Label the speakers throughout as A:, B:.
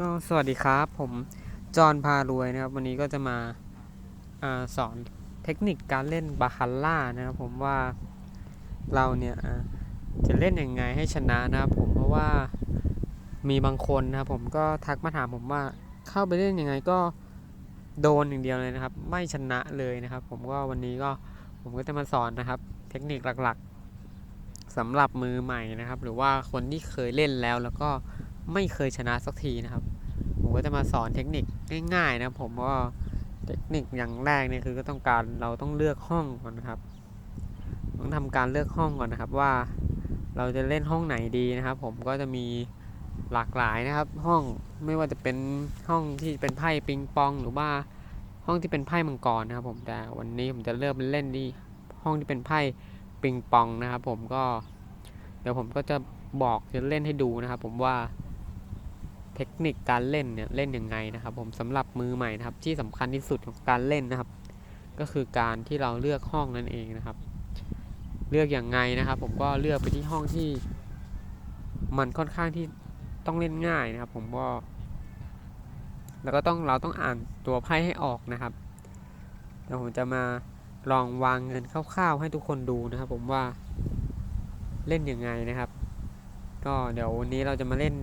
A: ก็สวัสดีครับ ผมจอห์นพารวยนะครับ วันนี้ก็จะมาอาสอนเทคนิคการเล่นบาคาร่านะครับผมว่าเราเนี่ยจะเล่นยังไงให้ชนะนะครับผมเพราะว่ามีบางคนนะครับผมก็ทักมาถามผมว่าเข้าไปเล่นยังไงก็โดนอย่างเดียวเลยนะครับ ไม่ชนะเลยนะครับ ผมก็วันนี้ก็ผมก็จะมาสอนนะครับ เทคนิคหลักๆสำหรับมือใหม่นะครับ หรือว่าคนที่เคยเล่นแล้วแล้วก็ ไม่เคยชนะสักทีนะครับ ผมก็จะมาสอนเทคนิคง่ายๆนะครับผมว่าเทคนิคอย่างแรกเนี่ยคือก็ต้องการเราต้องเลือกห้องก่อนนะครับ ต้องทำการเลือกห้องก่อนนะครับว่าเราจะเล่นห้องไหนดีนะครับ ผมก็จะมีหลากหลายนะครับ ห้องไม่ว่าจะเป็นห้องที่เป็นไพ่ปิงปองหรือว่าห้องที่เป็นไพ่มังกรนะครับ ผมแต่วันนี้ผมจะเลือกเล่นที่ห้องที่เป็นไพ่ปิงปองนะครับ ผมก็ เดี๋ยวผมก็จะบอกจะเล่นให้ดูนะครับ ผมว่า เทคนิคการเล่นเนี่ยเล่นยังไงนะครับ ผมสำหรับมือใหม่นะครับ ที่สำคัญที่สุดของการเล่นนะครับ ก็คือการที่เราเลือกห้องนั่นเองนะครับ เลือกอย่างไงนะครับ ผมก็เลือกไปที่ห้องที่ มันค่อนข้างที่ต้องเล่นง่ายนะครับ ผมก็แล้วก็ต้องเราต้องอ่านตัวไพ่ให้ออกนะครับเดี๋ยวผมจะมาลองวางเงินคร่าวๆให้ทุกคนดูนะครับ ผมว่าเล่นยังไงนะครับ ก็เดี๋ยววันนี้เราจะมาเล่น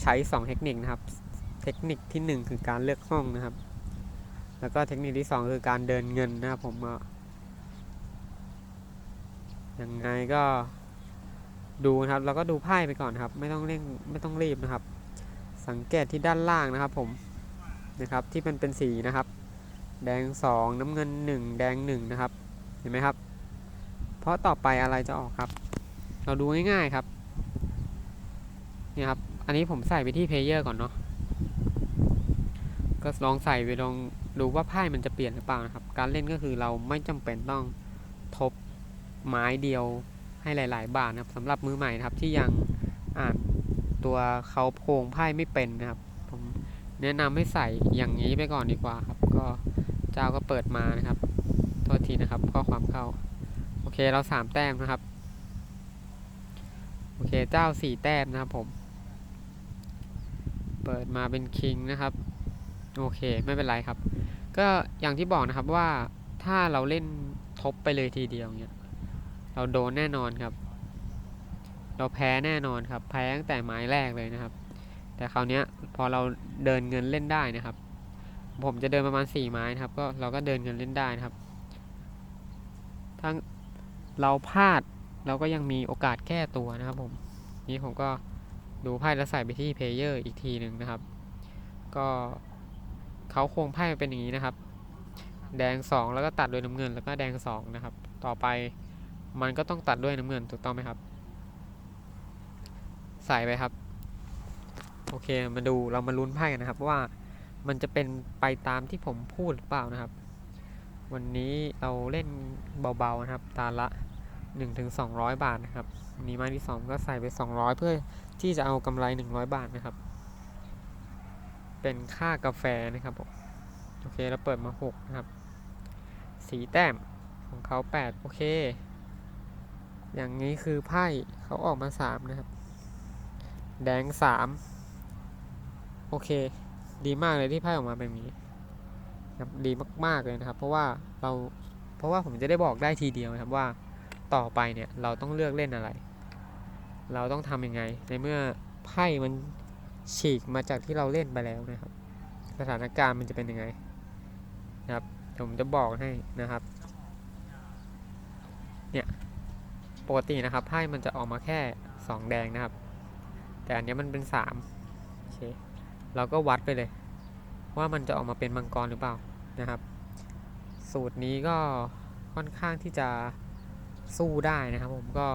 A: ใช้ 2 เทคนิคนะครับ เทคนิคที่ 1 คือการเลือกห้องนะครับ แล้วก็เทคนิคที่ 2 คือการเดินเงินนะครับผมยังไงก็ดูนะครับแล้วก็ดูไพ่ไปก่อนครับ ไม่ต้องเร่งไม่ต้องรีบนะครับ สังเกตที่ด้านล่างนะครับผมนะครับที่มันเป็นสีนะครับ แดง 2 น้ำเงิน 1 แดง1นะครับเห็นไหมครับ เพราะต่อไปอะไรจะออกครับ เราดูง่ายๆครับนี่ครับ อันนี้ผมใส่ไปที่เพลเยอร์ก่อนเนาะ ก็ลองใส่ไปลองดูว่าไพ่มันจะเปลี่ยนหรือเปล่านะครับ การเล่นก็คือเราไม่จำเป็นต้องทบไม้เดียวให้หลาย ๆ บาทนะครับสำหรับมือใหม่นะครับที่ยังอ่านตัวเขาโครงไพ่ไม่เป็นนะครับ ผมแนะนำให้ใส่อย่างนี้ไปก่อนดีกว่าครับ ก็เจ้าก็เปิดมานะครับโทษทีนะครับข้อความเข้า โอเคเราสามแต้มนะครับ โอเคเจ้าสี่แต้มนะครับผม เปิดมาเป็นคิงนะครับ โอเคไม่เป็นไรครับ ก็อย่างที่บอกนะครับว่าถ้าเราเล่นทบไปเลยทีเดียวเนี่ยเราโดนแน่นอนครับ เราแพ้แน่นอนครับ แพ้ตั้งแต่ไม้แรกเลยนะครับ แต่คราวนี้พอเราเดินเงินเล่นได้นะครับ ผมจะเดินประมาณ 4 ไม้นะครับ ก็เราก็เดินเงินเล่นได้นะครับ ทั้งเราพลาดเราก็ยังมีโอกาสแก้ตัวนะครับผม นี่ผมก็ ดูไพ่แล้วใส่ไปที่เพลเยอร์อีกทีหนึ่งนะครับ ก็เขาโครงไพ่เป็นอย่างนี้นะครับ แดง 2 แล้วก็ตัดด้วยน้ำเงิน แล้วก็แดง 2 นะครับ ต่อไปมันก็ต้องตัดด้วยน้ำเงินถูกต้องไหมครับ ใส่ไปครับ โอเคมาดูเรามาลุ้นไพ่กันนะครับว่ามันจะเป็นไปตามที่ผมพูดหรือเปล่านะครับ วันนี้เราเล่นเบาๆนะครับ ตาละ 1-200บาทนะครับวันนี้ไม้ที่ 2 ก็ใส่ไป 200 เพื่อที่จะเอากำไร 100 บาทนะครับ เป็นค่ากาแฟนะครับผมโอเคเราเปิดมา 6 นะครับ สีแต้มของเขา 8 โอเค อย่างนี้คือไพ่เขาออกมา 3 นะครับ แดง 3 โอเค ดีมากเลยที่ไพ่ออกมาเป็นนี้ดีมาก ๆ เลยนะครับ เพราะว่าเราเพราะว่าผมจะได้บอกได้ทีเดียวนะครับว่า ต่อไปเนี่ยเราต้องเลือกเล่นอะไร เราต้องทำยังไง ในเมื่อไพ่มันฉีกมาจากที่เราเล่นไปแล้วนะครับ สถานการณ์มันจะเป็นยังไงนะครับผมจะบอกให้นะครับเนี่ยปกตินะครับไพ่มันจะออกมาแค่ 2 แดงนะครับ แต่อันนี้มันเป็น3โอเคเราก็วัดไปเลย ว่ามันจะออกมาเป็นมังกรหรือเปล่านะครับ สูตรนี้ก็ค่อนข้างที่จะ สู้ได้นะครับผมก็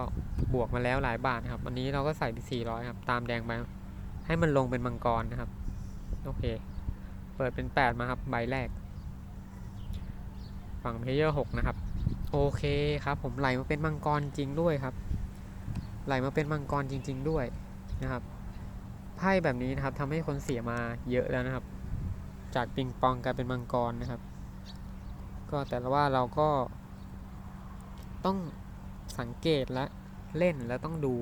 A: บวกมาแล้วหลายบาทนะครับ วันนี้เราก็ใส่ไป400ครับ ตามแดงไปให้มันลงเป็นมังกรนะครับ โอเค เปิดเป็น 8 มาครับ ใบแรก ฝั่งเพลเยอร์6นะครับ โอเคครับผมไหลมาเป็นมังกรจริงด้วยครับ ไหลมาเป็นมังกรจริง ๆ ด้วยนะครับไพ่แบบนี้นะครับทำให้คนเสียมาเยอะแล้วนะครับ จากปิงปองกลายเป็นมังกรนะครับ ก็แต่ละว่าเราก็ต้อง สังเกตและเล่นแล้วต้องดู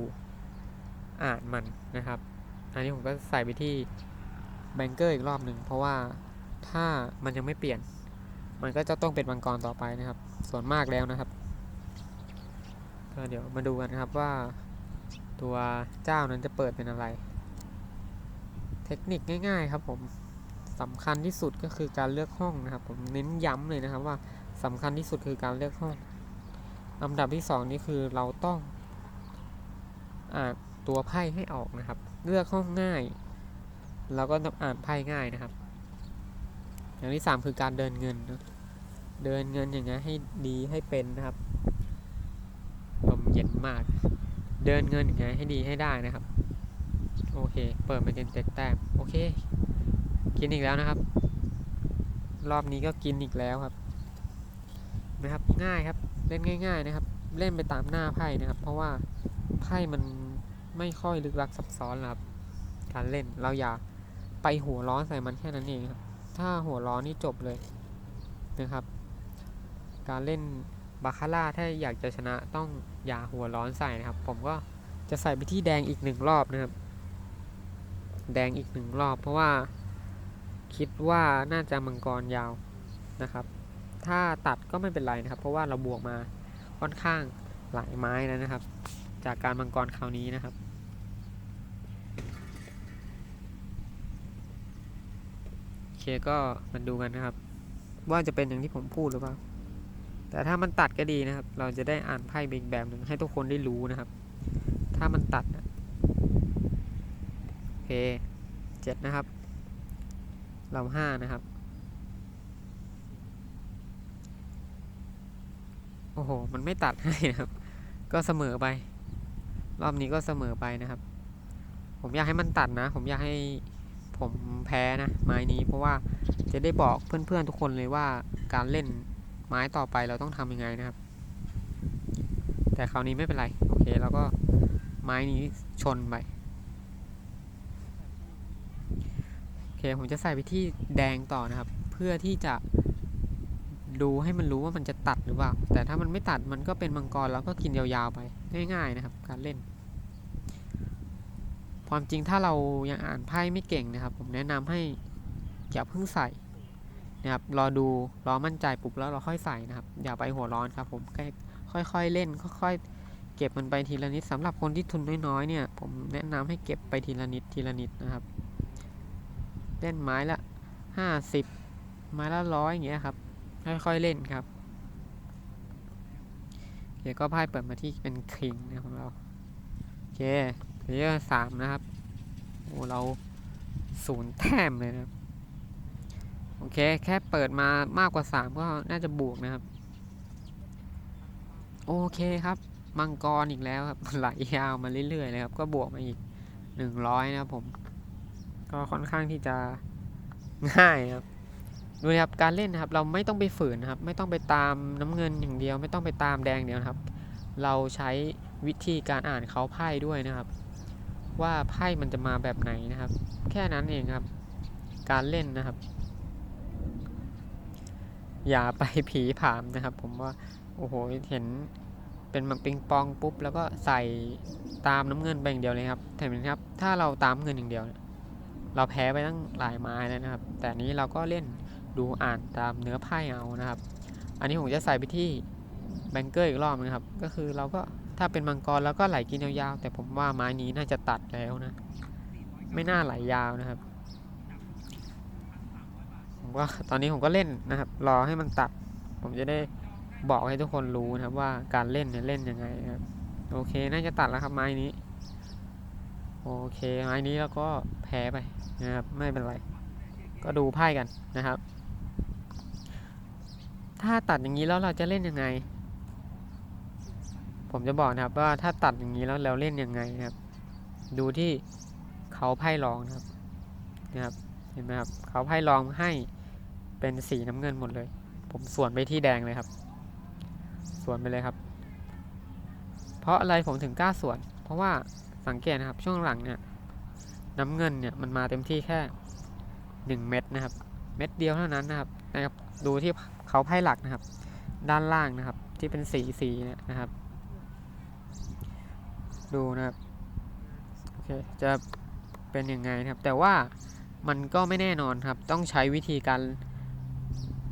A: อ่านมันนะครับ อันนี้ผมก็ใส่ไปที่แบงเกอร์อีกรอบหนึ่งเพราะว่าถ้ามันยังไม่เปลี่ยน มันก็จะต้องเป็นมังกรต่อไปนะครับ ส่วนมากแล้วนะครับก็เดี๋ยวมาดูกันนะครับว่าตัวเจ้านั้นจะเปิดเป็นอะไร เทคนิคง่าย ๆ ครับผมสำคัญที่สุดก็คือการเลือกห้องนะครับ ผมเน้นย้ำเลยนะครับว่าสำคัญที่สุดคือการเลือกห้อง ลำดับที่สองนี่คือเราต้องอ่านตัวไพ่ให้ออกนะครับ เลือกห้องง่าย เราก็ต้องอ่านไพ่ง่ายนะครับ อย่างที่สามคือการเดินเงินนะเดินเงินอย่างเงี้ยให้ดีให้เป็นนะครับลมเย็นมาก เดินเงินอย่างเงี้ยให้ดีให้ได้นะครับ โอเค เปิดมาเป็นเจ็ดแต้มโอเค กินอีกแล้วนะครับ รอบนี้ก็กินอีกแล้วครับ นะครับง่ายครับ ล่นง่าย ๆ นะครับ เล่นไปตามหน้าไพ่นะครับ เพราะว่าไพ่มันไม่ค่อยลึกลักซับซ้อนหรอกครับ การเล่นเราอย่าไปหัวร้อนใส่มันแค่นั้นเองครับ ถ้าหัวร้อนนี่จบเลยนะครับ การเล่นบาคาร่าถ้าอยากจะชนะต้องอย่าหัวร้อนใส่นะครับ ผมก็จะใส่ไปที่แดงอีกหนึ่งรอบนะครับ แดงอีกหนึ่งรอบ เพราะว่าคิดว่าน่าจะมังกรยาวนะครับ ถ้าตัดก็ไม่เป็นไรนะครับ เพราะว่าเราบวกมาค่อนข้างหลายไม้แล้วนะครับ จากการมังกรคราวนี้นะครับ โอเคก็มาดูกันนะครับ ว่าจะเป็นอย่างที่ผมพูดหรือเปล่า แต่ถ้ามันตัดก็ดีนะครับ เราจะได้อ่านไพ่เป็นอีกแบบหนึ่งให้ทุกคนได้รู้นะครับ ถ้ามันตัดอะโอเคเจ็ดนะครับ เราห้านะครับ โอ้โห มันไม่ตัดให้นะครับ ก็เสมอไป รอบนี้ก็เสมอไปนะครับ ผมอยากให้มันตัดนะ ผมอยากให้ผมแพ้นะ ไม้นี้เพราะว่าจะได้บอกเพื่อนๆทุกคนเลยว่าการเล่นไม้ต่อไปเราต้องทำยังไงนะครับ แต่คราวนี้ไม่เป็นไร โอเคเราก็ไม้นี้ชนไปโอเคผมจะใส่ไปที่แดงต่อนะครับ เพื่อที่จะ ดูให้มันรู้ว่ามันจะตัดหรือเปล่า แต่ถ้ามันไม่ตัดมันก็เป็นมังกรแล้วก็กินยาวๆไปง่าย ๆนะครับ การเล่น ความจริงถ้าเรายังอ่านไพ่ไม่เก่งนะครับ ผมแนะนำให้อย่าเพิ่งใส่นะครับรอดูรอมั่นใจปุ๊บแล้วเราค่อยใส่นะครับ อย่าไปหัวร้อนครับ ผมแค่ค่อยๆเล่นค่อยๆเก็บมันไปทีละนิดสำหรับคนที่ทุนน้อยๆเนี่ย ผมแนะนำให้เก็บไปทีละนิดทีละนิดนะครับเล่นไม้ละห้าสิบไม้ละร้อยอย่างเงี้ยครับ ค่อยๆเล่นครับโอเคก็ไพ่เปิดมาที่เป็นคิงนะของเราโอเคเลเยอร์สามนะครับโอ้เราศูนย์แต้มเลยนะครับโอเค แค่เปิดมามากกว่าสามก็น่าจะบวกนะครับ โอเคครับ มังกรอีกแล้วครับไหลยาวมาเรื่อยๆเลยครับ ก็บวกมาอีกหนึ่งร้อยนะครับผม ก็ค่อนข้างที่จะง่ายครับ ดูนะครับการเล่นนะครับเราไม่ต้องไปฝืนนะครับ ไม่ต้องไปตามน้ำเงินอย่างเดียว ไม่ต้องไปตามแดงเดียวนะครับ เราใช้วิธีการอ่านเขาไพ่ด้วยนะครับ ว่าไพ่มันจะมาแบบไหนนะครับ แค่นั้นเองครับ การเล่นนะครับ อย่าไปผีผามนะครับ ผมว่าโอ้โหเห็นเป็นมันปิงปองปุ๊บแล้วก็ใส่ตามน้ำเงินไปอย่างเดียวเลยครับเห็นไหมครับ ถ้าเราตามเงินอย่างเดียว เราแพ้ไปตั้งหลายไม้แล้วนะครับ แต่นี้เราก็เล่น ดูอ่านตามเนื้อไพ่เอานะครับ อันนี้ผมจะใส่ไปที่แบงเกอร์อีกรอบนะครับ ก็คือเราก็ถ้าเป็นมังกรแล้วก็ไหลกินยาวๆ แต่ผมว่าไม้นี้น่าจะตัดแล้วนะ ไม่น่าไหลยาวนะครับ ผมก็ตอนนี้ผมก็เล่นนะครับ รอให้มันตัด ผมจะได้บอกให้ทุกคนรู้นะครับว่าการเล่นเนี่ยเล่นยังไงครับ โอเค น่าจะตัดแล้วครับไม้นี้ โอเค ไม้นี้แล้วก็แพ้ไปนะครับ ไม่เป็นไร ก็ดูไพ่กันนะครับ ถ้าตัดอย่างนี้แล้วเราจะเล่นยังไง ผมจะบอกนะครับว่าถ้าตัดอย่างนี้แล้วเราเล่นยังไงนะครับ ดูที่เขาไพ่รองนะครับนะครับเห็นไหมครับเขาไพ่รองให้เป็นสีน้ำเงินหมดเลย ผมสวนไปที่แดงเลยครับสวนไปเลยครับ เพราะอะไรผมถึงกล้าสวน เพราะว่าสังเกตนะครับช่วงหลังเนี่ยน้ำเงินเนี่ยมันมาเต็มที่แค่หนึ่งเม็ดนะครับ เม็ดเดียวเท่านั้นนะครับนะครับ ดูที่ เขาไพ่หลักนะครับ ด้านล่างนะครับ ที่เป็นสีสีนะครับ ดูนะครับโอเคจะเป็นยังไงนะครับ แต่ว่ามันก็ไม่แน่นอนครับ ต้องใช้วิธีการ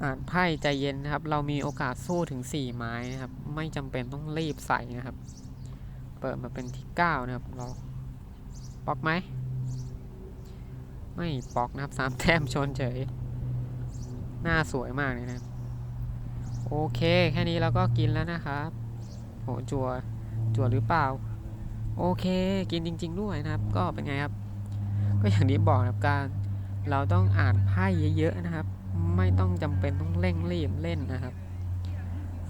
A: อ่านไพ่ใจเย็นนะครับ เรามีโอกาสสู้ถึง 4 ไม้นะครับ ไม่จำเป็นต้องรีบใส่นะครับ เปิดมาเป็นที่ 9 นะครับ เราปอกไหม ไม่ปอกนะครับสามแต้มชนเฉย หน้าสวยมากเลยนะครับ โอเค แค่นี้เราก็กินแล้วนะครับโหจัวจัวหรือเปล่า โอเค กินจริง ๆ ด้วยนะครับ ก็เป็นไงครับ ก็อย่างที่บอกนะครับการ เราต้องอ่านไพ่เยอะๆนะครับ ไม่ต้องจำเป็นต้องเร่งรีบเล่นนะครับ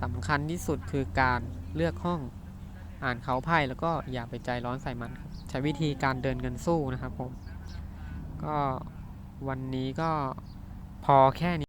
A: สำคัญที่สุดคือการเลือกห้องอ่านเขาไพ่แล้วก็อย่าไปใจร้อนใส่มันครับ ใช้วิธีการเดินเงินสู้นะครับผม ก็วันนี้ก็พอแค่นี้